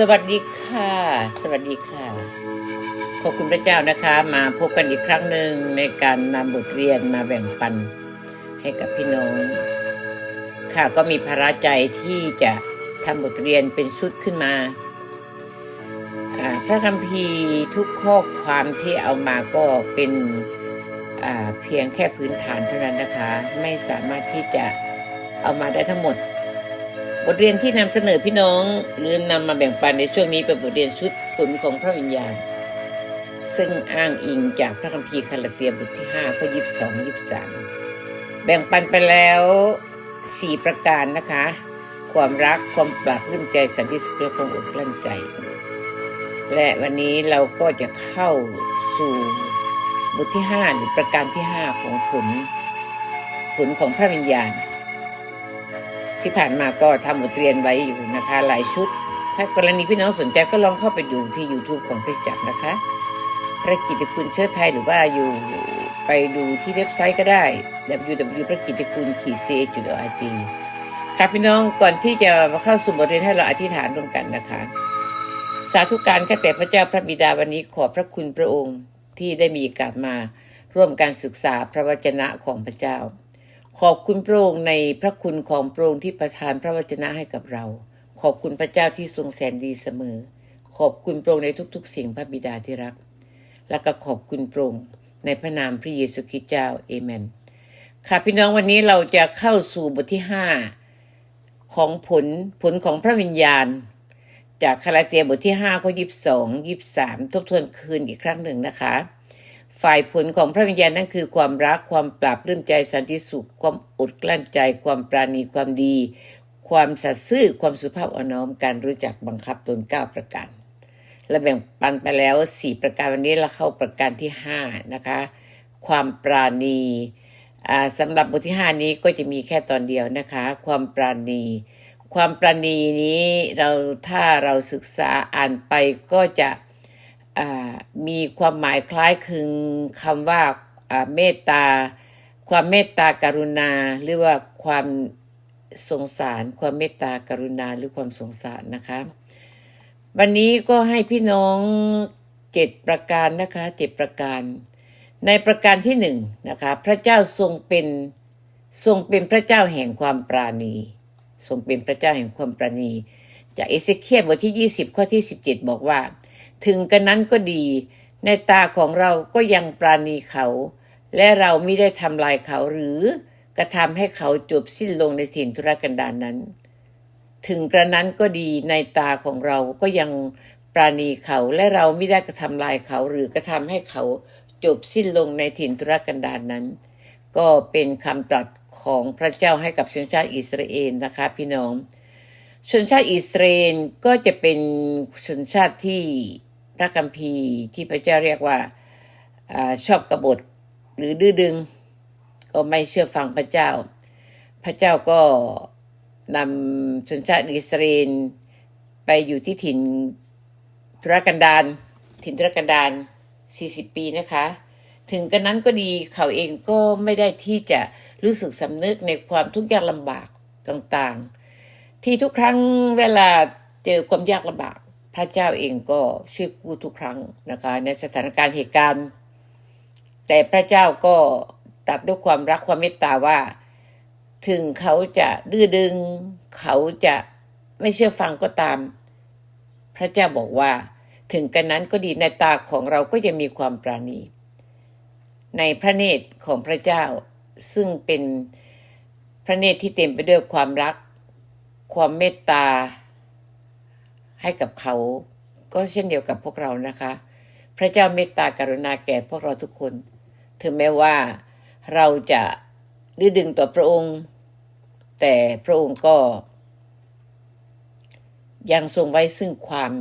สวัสดีค่ะ สวัสดีค่ะ ขอบคุณพระเจ้านะคะ มาพบกันอีกครั้งหนึ่งในการนำบทเรียนมาแบ่งปันให้กับพี่น้อง ค่ะก็มีภาระใจที่จะทำบทเรียนเป็นชุดขึ้นมา พระคัมภีร์ทุกข้อความที่เอามาก็เป็นเพียงแค่พื้นฐานเท่านั้นนะคะ ไม่สามารถที่จะเอามาได้ทั้งหมด บทเรียนที่นำเสนอพี่น้องหรือนำมาแบ่งปันในช่วงนี้เป็นบทเรียนชุดผลของพระวิญญาณ ซึ่งอ้างอิงจากพระคัมภีร์คาลาเตียบทที่5ข้อ22 23 แบ่งปันไปแล้ว 4 ประการนะคะ ความรักความปรับรื่มใจสันติสุขและความอดกลั้นใจ และวันนี้เราก็จะเข้าสู่บทที่ 5 หรือประการที่ 5 ของผล ผลของพระวิญญาณ ที่ผ่านมาก็ทำบทเรียนไว้อยู่นะคะ หลายชุด ถ้ากรณีพี่น้องสนใจก็ลองเข้าไปดูที่ YouTube ของพระจักรนะคะ พระกิตติคุณเชิดไทยหรือว่าอยู่ไปดูที่เว็บไซต์ก็ได้ www พระกิตติคุณขีด c h o r g ค่ะพี่น้องก่อนที่จะมาเข้าสู่บทเรียนให้เราอธิษฐานร่วมกันนะคะ สาธุการข้าแต่พระเจ้าพระบิดาวันนี้ขอบพระคุณพระองค์ที่ได้มีโอกาสมาร่วมการศึกษาพระวจนะของพระเจ้า ขอบคุณพระองค์ในพระคุณของพระองค์ที่ประทานพระวจนะให้กับเรา ขอบคุณพระเจ้าที่ทรงแสนดีเสมอ ขอบคุณพระองค์ในทุกๆสิ่งพระบิดาที่รัก และก็ขอบคุณพระองค์ในพระนามพระเยซูคริสต์เจ้าเอเมน ค่ะพี่น้องวันนี้เราจะเข้าสู่บทที่5ของผลผลของพระวิญญาณ จากคาราเตียบทที่5ข้อ22 23ทบทวนคืนอีกครั้งหนึ่งนะคะ ฝ่ายผลของพระวิญญาณนั่นคือความรักความปราบรื่มใจสันติสุข ความอดกลั้นใจ ความปราณีความดี ความสัตย์ซื่อความสุภาพอ่อนน้อมการรู้จักบังคับตนเก้าประการและแบ่งปันไปแล้ว 4 ประการวันนี้เราเข้าประการที่5นะคะความปราณีอ่าสำหรับบทที่ 5 นี้ก็จะมีแค่ตอนเดียวนะคะ ความปราณี ความปราณีนี้เราถ้าเราศึกษาอ่านไปก็จะ มีความหมายคล้ายคลึงคำว่าอ่าเมตตา ความเมตตากรุณา หรือว่าความสงสาร ความเมตตากรุณาหรือความสงสารนะคะ วันนี้ก็ให้พี่น้องเจ็ดประการนะคะเจ็ดประการ ในประการที่หนึ่งนะคะพระเจ้าทรงเป็นทรงเป็นพระเจ้าแห่งความปราณี ทรงเป็นพระเจ้าแห่งความปราณี จากเอเสเคียบทที่ 20 ข้อที่ 17 บอกว่า ถึงกระนั้นก็ดี ในตาของเราก็ยังปราณีเขา และเราไม่ได้ทำลายเขาหรือกระทำให้เขาจบสิ้นลงในถิ่นทุรกันดารนนั้น ถึงกระนั้นก็ดีในตาของเราก็ยังปราณีเขาและเราไม่ได้กระทำลายเขาหรือกระทำให้เขาจบสิ้นลงในถิ่นทุรกันดารนนั้น ก็เป็นคำตรัสของพระเจ้าให้กับชนชาติอิสราเอลนะคะพี่น้องชนชาติอิสราเอลก็จะเป็นชนชาติที่ พระคัมภีร์ที่พระเจ้าเรียกว่าอชอบกบฏหรือดื้อดึง ก็ไม่เชื่อฟังพระเจ้า พระเจ้าก็นำชนชาติอิสราเอลไปอยู่ที่ถิ่นทุรกันดารถิ่นทุรกันดาร40 ปีนะคะ ถึงกันนั้นก็ดีเขาเองก็ไม่ได้ที่จะรู้สึกสำนึกในความทุกข์ยากลำบากต่างๆ ที่ทุกครั้งเวลาเจอความยากลำบาก พระเจ้าเองก็ช่วยกู้ทุกครั้งนะคะในสถานการณ์เหตุการณ์ แต่พระเจ้าก็ตัดด้วยความรักความเมตตาว่า ถึงเขาจะดื้อดึง เขาจะไม่เชื่อฟังก็ตาม พระเจ้าบอกว่า ถึงกันนั้นก็ดีในตาของเราก็จะมีความปราณี ในพระเนตรของพระเจ้าซึ่งเป็นพระเนตรที่เต็มไปด้วยความรัก ความเมตตา ให้กับเขา ก็เช่นเดียวกับพวกเรานะคะ พระเจ้าเมตตากรุณาแก่พวกเราทุกคน ถึงแม้ว่าเราจะดื้อดึงต่อพระองค์ แต่พระองค์ก็ ยังทรงไว้ซึ่งความ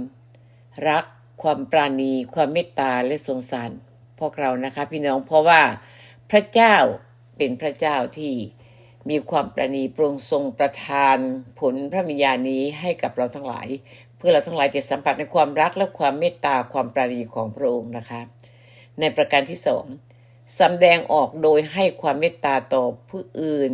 รักความปราณี ความเมตตาและสงสาร พวกเรานะคะ พี่น้องเพราะว่าพระเจ้าเป็นพระเจ้าที่มีความปราณีโปรงทรงประทานผลพระวิญญานี้ให้กับเราทั้งหลาย พื่อเราทั้งหลายจะสัมผัสในความรักและความเมตตาความปราณีของพระองค์นะคะ ในประการที่สองสำแดงออกโดยให้ความเมตตาต่อผู้อื่น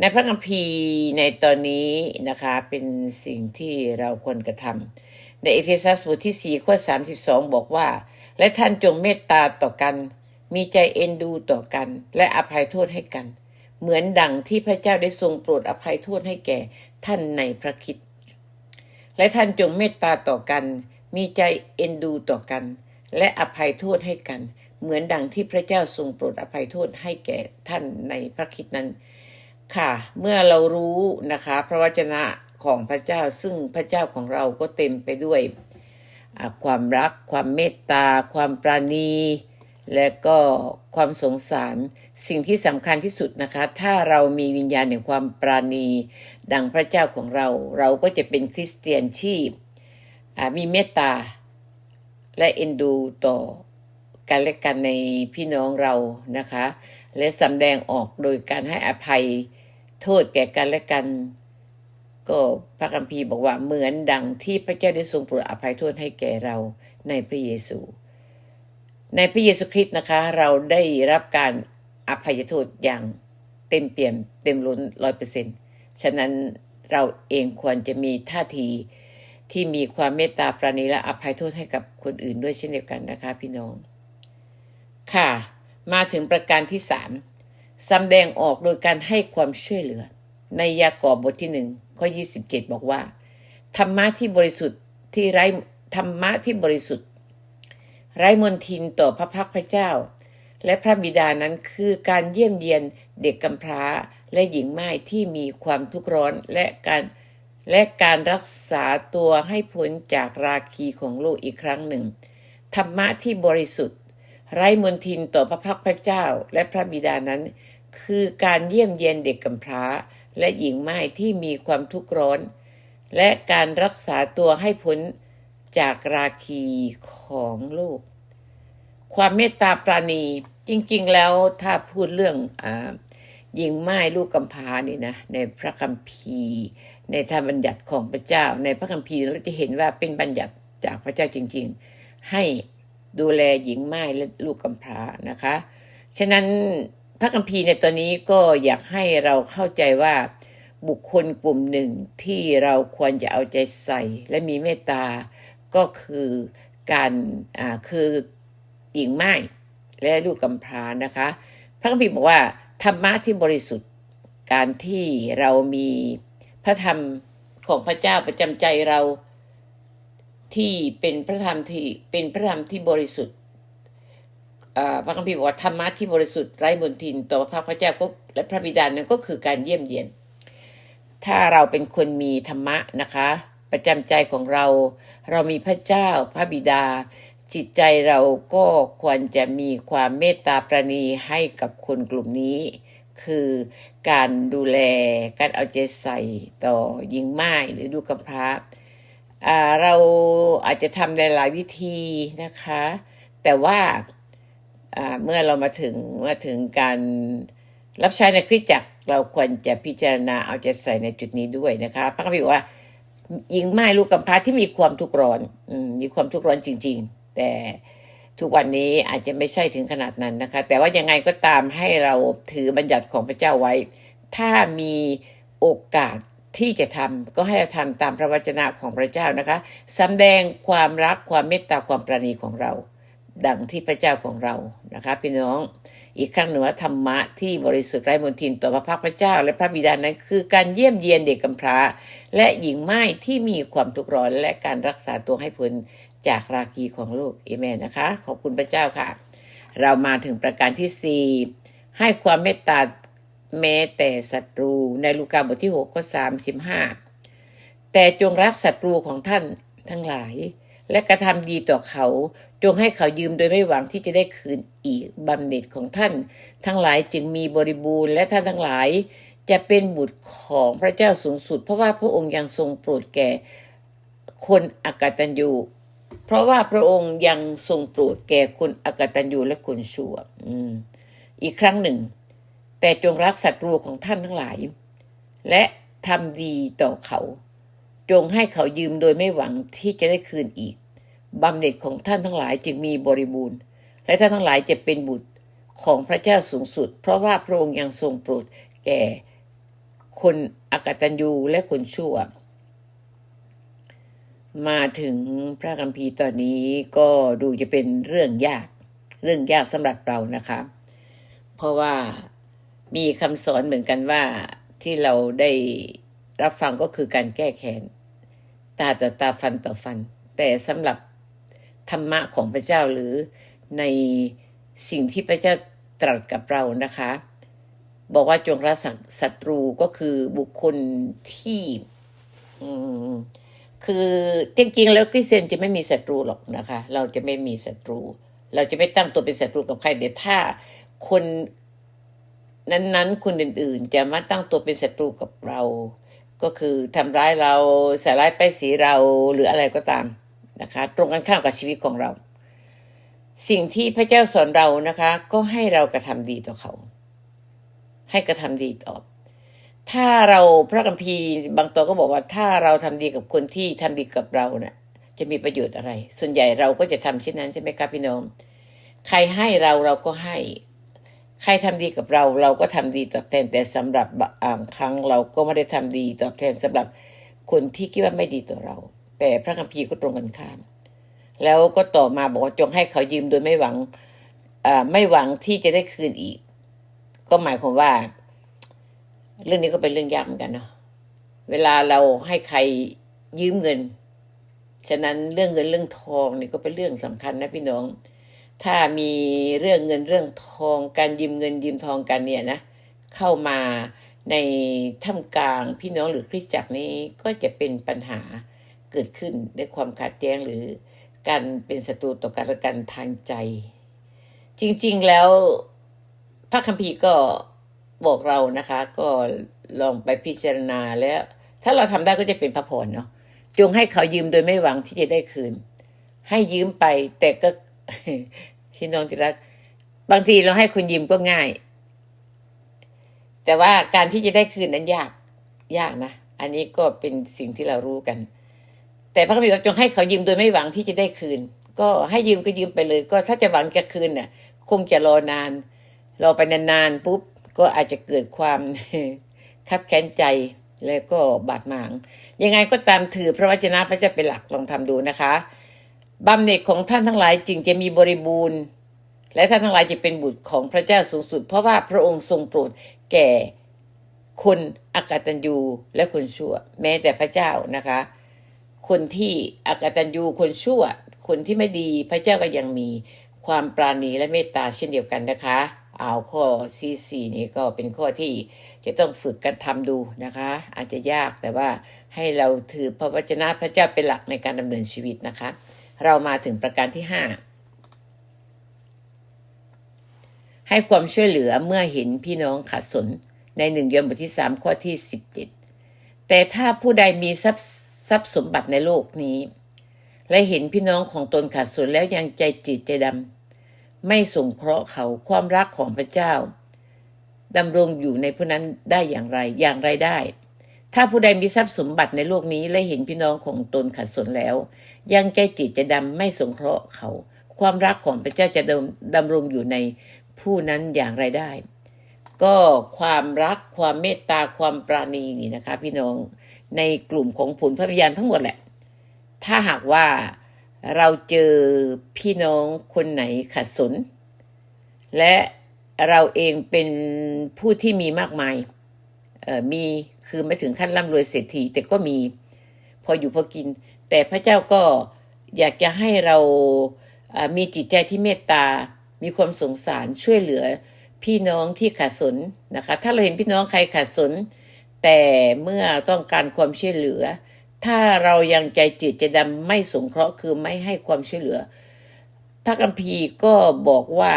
ในพระคัมภีร์ในตอนนี้นะคะเป็นสิ่งที่เราควรกระทำในเอเฟซัสบทที่ 4 ข้อ 32 บอกว่า และท่านจงเมตตาต่อกัน มีใจเอ็นดูต่อกัน และอภัยโทษให้กัน เหมือนดังที่พระเจ้าได้ทรงโปรดอภัยโทษให้แก่ท่านในพระคิด และท่านจงเมตตาต่อกัน มีใจเอ็นดูต่อกัน และอภัยโทษให้กัน เหมือนดังที่พระเจ้าทรงโปรดอภัยโทษให้แก่ท่านในพระคิดนั้น ค่ะ เมื่อเรารู้นะคะ พระวจนะของพระเจ้าซึ่งพระเจ้าของเราก็เต็มไปด้วยความรัก ความเมตตา ความปราณี และก็ความสงสาร สิ่งที่สำคัญที่สุดนะคะ ถ้าเรามีวิญญาณแห่งความปราณี ดังพระเจ้าของเรา เราก็จะเป็นคริสเตียนที่มีเมตตา และเอ็นดูต่อกันและกันในพี่น้องเรานะคะ และสำแดงออกโดยการให้อภัยโทษแก่กันและกัน ก็พระคัมภีร์บอกว่าเหมือนดังที่พระเจ้าได้ทรงโปรดอภัยโทษให้แก่เราในพระเยซู ในพระเยซูคริสต์นะคะ เราได้รับการ อภัยโทษอย่างเต็มเปี่ยมเต็มล้นร้อยเปอร์เซ็นต์ฉะนั้นเราเองควรจะมีท่าทีที่มีความเมตตาปราณีและอภัยโทษให้กับคนอื่นด้วยเช่นเดียวกันนะคะพี่น้อง ค่ะ มาถึงประการที่สามสำแดงออกโดยการให้ความช่วยเหลือ ในยากอบบทที่หนึ่งข้อยี่สิบเจ็ดบอกว่า ธรรมะที่บริสุทธิ์ที่ไร้ธรรมะที่บริสุทธิ์ ไร้มนทินต่อพระพักพระเจ้า และพระบิดานั้นคือการเยี่ยมเยียนเด็กกำพร้าและหญิงไม้ที่มีความทุกข์ร้อนและการและการรักษาตัวให้พ้นจากราคีของโลกอีกครั้งหนึ่ง ธรรมะที่บริสุทธิ์ ไร้มนทินต่อพระพักพระเจ้าและพระบิดานั้น คือการเยี่ยมเยียนเด็กกำพร้า และหญิงไม้ที่มีความทุกข์ร้อน และการรักษาตัวให้พ้นจากราคีของโลก ความเมตตาปราณี จริงๆแล้วถ้าพูดเรื่องอหญิงไม้ลูกกำพานี่นะในพระคัมภีร์ ในธรรมบัญญัติของพระเจ้า ในพระคัมภีร์เราจะเห็นว่าเป็นบัญญัติจากพระเจ้าจริง ๆ ให้ดูแลหญิงไม้และลูกกำพร้านะคะ ฉะนั้นพระคัมภีร์ในตัวนี้ก็อยากให้เราเข้าใจว่าบุคคลกลุ่มหนึ่งที่เราควรจะเอาใจใส่ และมีเมตตาก็คือการอ่าคือหญิงไม้ และลูกกำพร้านะคะ พระคัมภีร์บอกว่าธรรมะที่บริสุทธิ์การที่เรามีพระธรรมของพระเจ้าประจำใจเราที่เป็นพระธรรมที่เป็นพระธรรมที่บริสุทธิ์อ่าพระคัมภีร์บอกว่าธรรมะที่บริสุทธิ์ไร้มนทินต่อพระพระเจ้าก็และพระบิดานั้นก็คือการเยี่ยมเยียน ถ้าเราเป็นคนมีธรรมะนะคะ ประจำใจของเรา เรามีพระเจ้าพระบิดา จิตใจเราก็ควรจะมีความเมตตาประณีให้กับคนกลุ่มนี้ คือการดูแลการเอาใจใส่ต่อหญิงไม้หรือดูกำพร้าเราอาจจะทำในหลายวิธีนะคะ แต่ว่าเมื่อเรามาถึงมาถึงการรับใช้ในคริสตจักรเราควรจะพิจารณาเอาใจใส่ในจุดนี้ด้วยนะคะ พระคัมภีร์บอกว่าหญิงไม้ลูกกำพร้าที่มีความทุกข์ร้อนอมมีความทุกข์ร้อนจริง ๆ แต่ทุกวันนี้อาจจะไม่ใช่ถึงขนาดนั้นนะคะ แต่ว่ายังไงก็ตามให้เราถือบัญญัติของพระเจ้าไว้ ถ้ามีโอกาสที่จะทำก็ให้เราทำตามพระวจนะของพระเจ้านะคะสำแดงความรักความเมตตาความปราณีของเรา ดังที่พระเจ้าของเรานะคะพี่น้องอีกครั้งหนึ่งว่าธรรมะที่บริสุทธิ์ไร้มนทินต่อพระพักพระเจ้า และพระบิดานั้นคือการเยี่ยมเยียนเด็กกำพร้า และหญิงไม้ที่มีความทุกข์ร้อนและการรักษาตัวให้พ้น จากราคีของโลกเอเมนนะคะ ขอบคุณพระเจ้าค่ะ เรามาถึงประการที่สี่ให้ความเมตตาแม้แต่ศัตรูในลูกาบทที่6ข้อ35 แต่จงรักศัตรูของท่านทั้งหลาย และกระทำดีต่อเขา จงให้เขายืมโดยไม่หวังที่จะได้คืนอีกบำเหน็จของท่าน ทั้งหลายจึงมีบริบูรณ์และท่านทั้งหลายจะเป็นบุตรของพระเจ้าสูงสุด เพราะว่าพระองค์ยังทรงโปรดแก่คนอากตัญญู ราะว่าพระองค์ยังทรงโปรดแก่คนอากตัญญูและคนชั่วอืมอีกครั้งหนึ่ง แต่จงรักศัตรูของท่านทั้งหลาย และทำดีต่อเขา จงให้เขายืมโดยไม่หวังที่จะได้คืนอีกบำเหน็จของท่านทั้งหลายจึงมีบริบูรณ์ และท่านทั้งหลายจะเป็นบุตรของพระเจ้าสูงสุด เพราะว่าพระองค์ยังทรงโปรดแก่คนอากตัญญูและคนชั่ว มาถึงพระคัมภีร์ตอนนี้ก็ดูจะเป็นเรื่องยากเรื่องยากสำหรับเรานะคะเพราะว่ามีคำสอนเหมือนกันว่าที่เราได้รับฟังก็คือการแก้แค้นตาต่อตาฟันต่อฟัน แต่สำหรับธรรมะของพระเจ้าหรือในสิ่งที่พระเจ้าตรัสกับเรานะคะ บอกว่าจงรักศัตรูก็คือบุคคลที่อืม คือจริงๆแล้วคริสเตียนจะไม่มีศัตรูหรอกนะคะ เราจะไม่มีศัตรู เราจะไม่ตั้งตัวเป็นศัตรูกับใครเดี๋ยวถ้าคนนั้นๆ คนอื่นๆ จะมาตั้งตัวเป็นศัตรูกับเรา ก็คือทำร้ายเราใส่ร้ายไปสีเราหรืออะไรก็ตามนะคะ ตรงกันข้ามกับชีวิตของเรา สิ่งที่พระเจ้าสอนเรานะคะ ก็ให้เรากระทำดีต่อเขา ให้กระทำดีตอบ ถ้าเราพระคัมภีร์บางตัวก็บอกว่าถ้าเราทำดีกับคนที่ทำดีกับเราเนะ่ะ จะมีประโยชน์อะไร ส่วนใหญ่เราก็จะทำเช่นนั้นใช่ไหมครับพี่น้องใครให้เราเราก็ให้ ใครทำดีกับเราเราก็ทำดีตอบแทนแต่สำหรับบางครั้งเราก็ไม่ได้ทำดีตอบแทนสำหรับคนที่คิดว่าไม่ดีต่อเรา แต่พระคัมภีร์ก็ตรงกันข้าม แล้วก็ต่อมาบอกว่าจงให้เขายืมโดยไม่หวังไม่หวังที่จะได้คืนอีก ก็หมายความว่า เรื่องนี้ก็เป็นเรื่องยากเหมือนกันเนาะเวลาเราให้ใครยืมเงิน ฉะนั้นเรื่องเงินเรื่องทองนี่ก็เป็นเรื่องสำคัญนะพี่น้อง ถ้ามีเรื่องเงินเรื่องทองการยืมเงินยืมทองกันเนี่ยนะเข้ามาในท่ามกลางพี่น้องหรือคริสตจักรนี้ก็จะเป็นปัญหาเกิดขึ้นในความขัดแย้งหรือการเป็นศัตรูต่อกันและกันทางใจ จริง ๆแล้วพระคัมภีร์ก็ บอกเรานะคะ ก็ลองไปพิจารณาแล้ว ถ้าเราทำได้ก็จะเป็นพระพรเนาะจงให้เขายืมโดยไม่หวังที่จะได้คืน ให้ยืมไป แต่ก็พี่น้องที่รักบางทีเราให้คนยืมก็ง่าย แต่ว่าการที่จะได้คืนนั้นยากยากนะอันนี้ก็เป็นสิ่งที่เรารู้กัน แต่พระคัมภีร์จงให้เขายืมโดยไม่หวังที่จะได้คืน ก็ให้ยืมก็ยืมไปเลย ก็ถ้าจะหวังจะคืนน่ะ คงจะรอนานรอไปนานๆปุ๊บ ก็อาจจะเกิดความคับแค้นใจแล้วก็บาดหมาง ยังไงก็ตามถือพระวจนะพระเจ้าเป็นหลักลองทำดูนะคะบำเหน็จของท่านทั้งหลายจึงจะมีบริบูรณ์ และท่านทั้งหลายจะเป็นบุตรของพระเจ้าสูงสุด เพราะว่าพระองค์ทรงโปรดแก่คนอากตัญญูและคนชั่ว แม้แต่พระเจ้านะคะ คนที่อากตัญญูคนชั่ว คนที่ไม่ดีพระเจ้าก็ยังมีความปราณีและเมตตาเช่นเดียวกันนะคะ เอาข้อที่สี่นี้ก็เป็นข้อที่จะต้องฝึกกันทำดูนะคะ อาจจะยากแต่ว่าให้เราถือพระวจนะพระเจ้าเป็นหลักในการดำเนินชีวิตนะคะ เรามาถึงประการที่ห้าให้ความช่วยเหลือเมื่อเห็นพี่น้องขัดสนในหนึ่งยอห์นบทที่สามข้อที่สิบเจ็ดแต่ถ้าผู้ใดมีทรัพย์ทรัพย์สมบัติในโลกนี้ และเห็นพี่น้องของตนขัดสนแล้วยังใจจืดใจดำ ไม่ส่งเคราะห์เขาความรักของพระเจ้าดำรงอยู่ในผู้นั้นได้อย่างไรอย่างไรได้ ถ้าผู้ใดมีทรัพย์สมบัติในโลกนี้และเห็นพี่น้องของตนขัดสนแล้ว ยังใจจิตจะดำไม่สงเคราะห์เขา ความรักของพระเจ้าจะดำรงอยู่ในผู้นั้นอย่างไรได้ ก็ความรักความเมตตาความปราณีนี่นะคะ พี่น้องในกลุ่มของผลพระวิญญาณทั้งหมดแหละ ถ้าหากว่า เราเจอพี่น้องคนไหนขัดสน และเราเองเป็นผู้ที่มีมากมายมีคือไม่ถึงขั้นร่ำรวยเศรษฐีแต่ก็มีพออยู่พอกิน แต่พระเจ้าก็อยากจะให้เรามีจิตใจที่เมตตา มีความสงสารช่วยเหลือพี่น้องที่ขัดสนนะคะ ถ้าเราเห็นพี่น้องใครขัดสน แต่เมื่อต้องการความช่วยเหลือ ถ้าเรายังใจจืดใจดำไม่สงเคราะห์คือไม่ให้ความช่วยเหลือ พระคัมภีร์ก็บอกว่า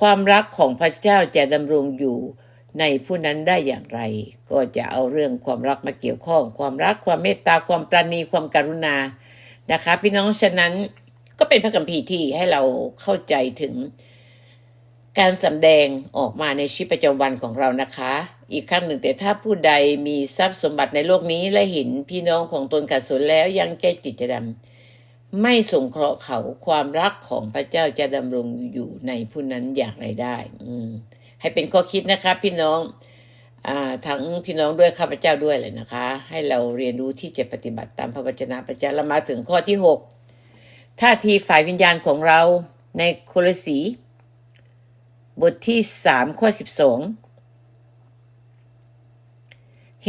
ความรักของพระเจ้าจะดำรงอยู่ในผู้นั้นได้อย่างไร ก็จะเอาเรื่องความรักมาเกี่ยวข้อง ความรักความเมตตาความปราณีความกรุณานะคะ พี่น้องฉะนั้นก็เป็นพระคัมภีร์ที่ให้เราเข้าใจถึงการสำแดงออกมาในชีวิตประจำวันของเรานะคะ อีกครั้งหนึ่งแต่ถ้าผู้ใดมีทรัพย์สมบัติในโลกนี้และเห็นพี่น้องของตนขัดสนแล้วยังใจจิตจะดำไม่สงเคราะห์เขาความรักของพระเจ้าจะดำรงอยู่ในผู้นั้นอย่างไรได้ อืให้เป็นข้อคิดนะคะพี่น้องออ่าทั้งพี่น้องด้วยข้าพเจ้าด้วยเลยนะคะ ให้เราเรียนรู้ที่จะปฏิบัติตามพระวจนะพระเจ้าเรามาถึงข้อที่หกท่าทีฝ่ายวิญญาณของเราในโคลสี บทที่สามข้อสิบสอง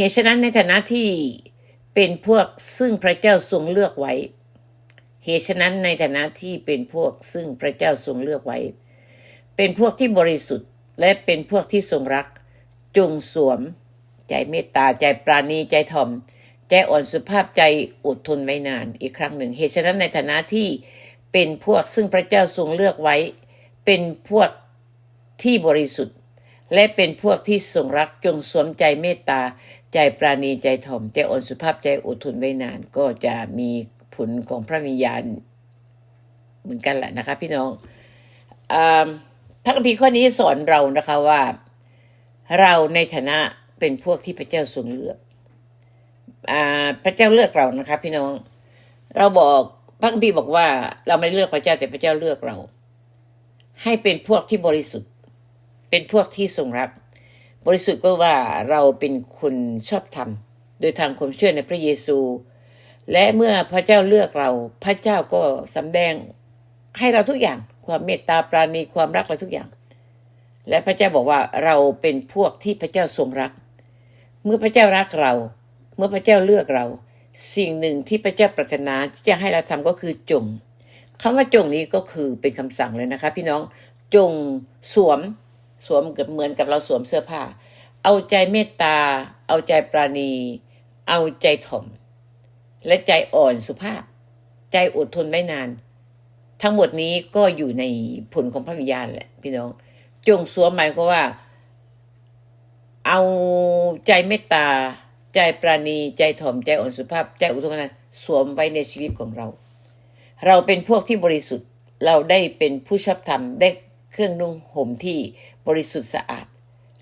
เหตุฉะนั้นในฐานะที่เป็นพวกซึ่งพระเจ้าทรงเลือกไว้ เหตุฉะนั้นในฐานะที่เป็นพวกซึ่งพระเจ้าทรงเลือกไว้ เป็นพวกที่บริสุทธิ์ และเป็นพวกที่ทรงรัก จงสวม ใจเมตตาใจปราณีใจถ่อม ใจอ่อนสุภาพใจอดทนไว้นานอีกครั้งหนึ่ง เหตุฉะนั้นในฐานะที่เป็นพวกซึ่งพระเจ้าทรงเลือกไว้ เป็นพวกที่บริสุทธิ์ และเป็นพวกที่ทรงรักจงสวมใจเมตตา ใจปราณีใจถ่อม ใจอ่อนสุภาพใจอดทนไว้นาน ก็จะมีผลของพระวิญญาณเหมือนกันแหละนะคะ พี่น้องอพระคัมภีร์ข้อนี้สอนเรานะคะว่า เราในฐานะเป็นพวกที่พระเจ้าทรงเลือกอพระเจ้าเลือกเรานะคะ พี่น้อง เราบอกพระคัมภีร์บอกว่า เราไม่เลือกพระเจ้าแต่พระเจ้าเลือกเรา ให้เป็นพวกที่บริสุทธิ์ เป็นพวกที่ทรงรัก บริสุทธิ์ก็ว่าเราเป็นคนชอบธรรม โดยทางความเชื่อในพระเยซู และเมื่อพระเจ้าเลือกเรา พระเจ้าก็สำแดงให้เราทุกอย่าง ความเมตตาปราณีความรักเราทุกอย่าง และพระเจ้าบอกว่าเราเป็นพวกที่พระเจ้าทรงรัก เมื่อพระเจ้ารักเรา เมื่อพระเจ้าเลือกเรา สิ่งหนึ่งที่พระเจ้าปรารถนาที่จะให้เราทำก็คือจงคำว่าจงนี้ก็คือเป็นคำสั่งเลยนะคะ พี่น้องจงสวม สวมกับเหมือนกับเราสวมเสื้อผ้า เอาใจเมตตา เอาใจปราณี เอาใจถ่อม และใจอ่อนสุภาพ ใจอดทนไม่นาน ทั้งหมดนี้ก็อยู่ในผลของพระวิญญาณแหละพี่น้อง จงสวมหมายความว่า เอาใจเมตตา ใจปราณี ใจถ่อม ใจอ่อนสุภาพ ใจอดทนไม่นานสวมไว้ในชีวิตของเรา เราเป็นพวกที่บริสุทธิ์ เราได้เป็นผู้ชอบธรรมได้เครื่องนุ่งห่มที่ บริสุทธิ์สะอาด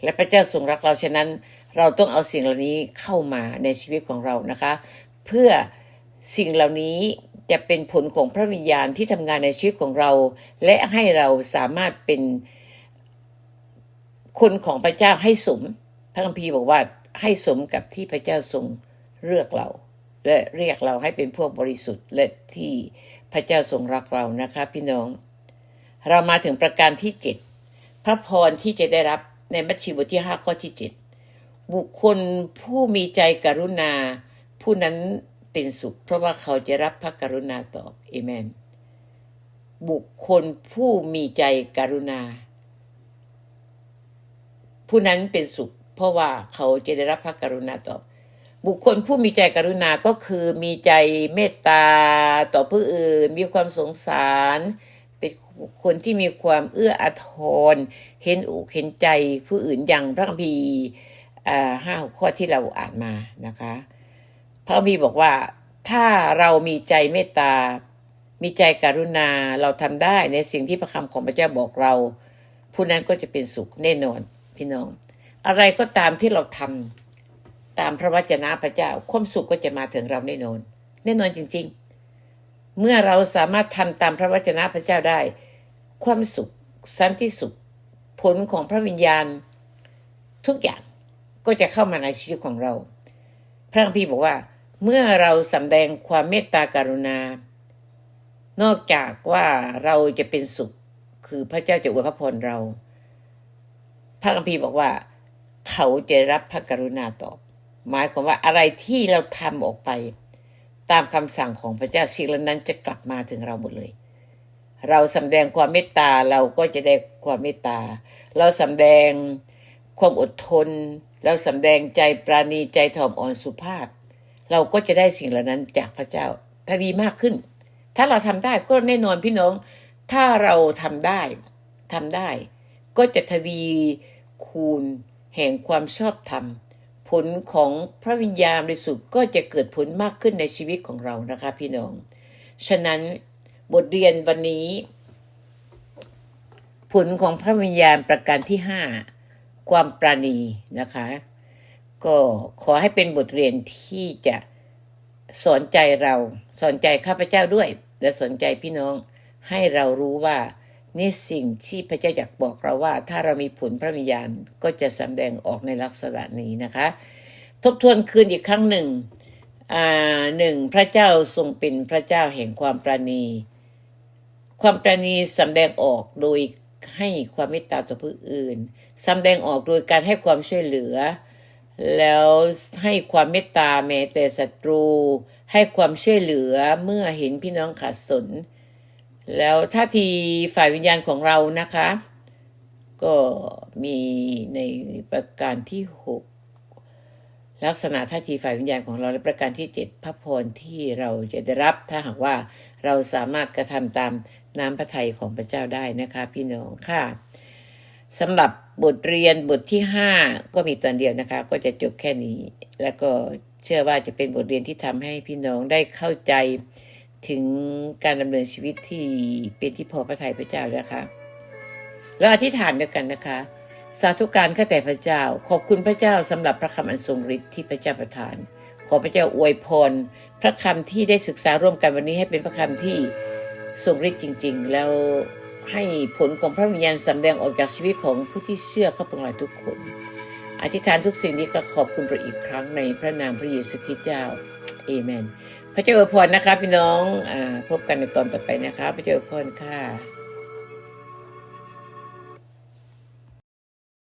และพระเจ้าทรงรักเราฉะนั้น เราต้องเอาสิ่งเหล่านี้เข้ามาในชีวิตของเรานะคะ เพื่อสิ่งเหล่านี้จะเป็นผลของพระวิญญาณที่ทำงานในชีวิตของเรา และให้เราสามารถเป็นคนของพระเจ้าให้สม พระคัมภีร์บอกว่าให้สมกับที่พระเจ้าทรงเลือกเรา และเรียกเราให้เป็นพวกบริสุทธิ์ และที่พระเจ้าทรงรักเรานะคะ พี่น้อง เรามาถึงประการที่เจ็ด พระพรที่จะได้รับในมัทธิวบทที่ห้าข้อที่เจ็ดบุคคลผู้มีใจกรุณา ผู้นั้นเป็นสุข เพราะว่าเขาจะรับพระกรุณาตอบเอเมน บุคคลผู้มีใจกรุณา ผู้นั้นเป็นสุข เพราะว่าเขาจะได้รับพระกรุณาตอบ บุคคลผู้มีใจกรุณาก็คือมีใจเมตตาต่อผู้อื่น มีความสงสาร บุคคลที่มีความเอื้ออาทร เห็นอกเห็นใจผู้อื่นอย่างพระคัมภีร์ห้าหกข้อที่เราอ่านมานะคะ พระคัมภีร์บอกว่าถ้าเรามีใจเมตตา มีใจกรุณาเราทำได้ในสิ่งที่พระคำของพระเจ้าบอกเรา ผู้นั้นก็จะเป็นสุขแน่นอนพี่น้อง อะไรก็ตามที่เราทำตามพระวจนะพระเจ้า ความสุขก็จะมาถึงเราแน่นอน แน่นอนจริง ๆ เมื่อเราสามารถทำตามพระวจนะพระเจ้าได้ ความสุข สันติสุข ผลของพระวิญญาณ ทุกอย่างก็จะเข้ามาในชีวิตของเรา พระคัมภีร์บอกว่า เมื่อเราสำแดงความเมตตาการุณา นอกจากว่าเราจะเป็นสุข คือพระเจ้าจะอวยพระพรเรา พระคัมภีร์บอกว่า เขาจะรับพระกรุณาตอบ หมายความว่าอะไรที่เราทำออกไป ตามคำสั่งของพระเจ้าสิ่งนั้นจะกลับมาถึงเราหมดเลย เราสำแดงความเมตตาเราก็จะได้ความเมตตา เราสำแดงความอดทน เราสำแดงใจปราณีใจถ่อมอ่อนสุภาพ เราก็จะได้สิ่งเหล่านั้นจากพระเจ้าทวีมากขึ้น ถ้าเราทำได้ก็แน่นอนพี่น้อง ถ้าเราทำได้ทำได้ ก็จะทวีคูณแห่งความชอบธรรมผลของพระวิญญาณบริสุทธิ์ก็จะเกิดผลมากขึ้นในชีวิตของเรานะคะพี่น้อง ฉะนั้น บทเรียนวันนี้ ผลของพระวิญญาณประการที่ห้าความปราณีนะคะ ก็ขอให้เป็นบทเรียนที่จะสอนใจเรา สอนใจข้าพเจ้าด้วย และสอนใจพี่น้องให้เรารู้ว่านี่สิ่งที่พระเจ้าอยากบอกเราว่า ถ้าเรามีผลพระวิญญาณก็จะสำแดงออกในลักษณะนี้นะคะ ทบทวนคืนอีกครั้งหนึ่งอ่าหนึ่งพระเจ้าทรงเป็นพระเจ้าแห่งความปราณี ความปราณีสำแดงออกโดยให้ความเมตตาต่อผู้อื่นสำแดงออกโดยการให้ความช่วยเหลือ แล้วให้ความเมตตาแม้แต่ศัตรู ให้ความช่วยเหลือเมื่อเห็นพี่น้องขาดสน แล้วท่าทีฝ่ายวิญญาณของเรานะคะ ก็มีในประการที่6ลักษณะท่าทีฝ่ายวิญญาณของเราและประการที่ 7พระพรที่เราจะได้รับถ้าหากว่าเราสามารถกระทำตาม น้ำพระทัยของพระเจ้าได้นะคะ พี่น้องค่ะสำหรับบทเรียนบทที่5ก็มีตอนเดียวนะคะ ก็จะจบแค่นี้ แล้วก็เชื่อว่าจะเป็นบทเรียนที่ทำให้พี่น้องได้เข้าใจถึงการดำเนินชีวิตที่เป็นที่พอพระทัยพระเจ้านะคะแล้วอธิษฐานด้วยกันนะคะ สาธุการข้าแต่พระเจ้า ขอบคุณพระเจ้าสำหรับพระคำอันทรงฤทธิ์ที่พระเจ้าประทาน ขอพระเจ้าอวยพร พระคำที่ได้ศึกษาร่วมกันวันนี้ให้เป็นพระคำที่ ทรงฤทธิ์จริง ๆ แล้วให้ผลของพระวิญญาณสำแดงออกจากชีวิตของผู้ที่เชื่อเข้าพระองค์ทุกคน อธิษฐานทุกสิ่งนี้ก็ขอบคุณพระอีกครั้งในพระนามพระเยซูคริสต์เจ้าเอเมน พระเจ้าอวยพรนะคะพี่น้องอพบกันในตอนต่อไปนะคะ พระเจ้าอวยพรค่ะ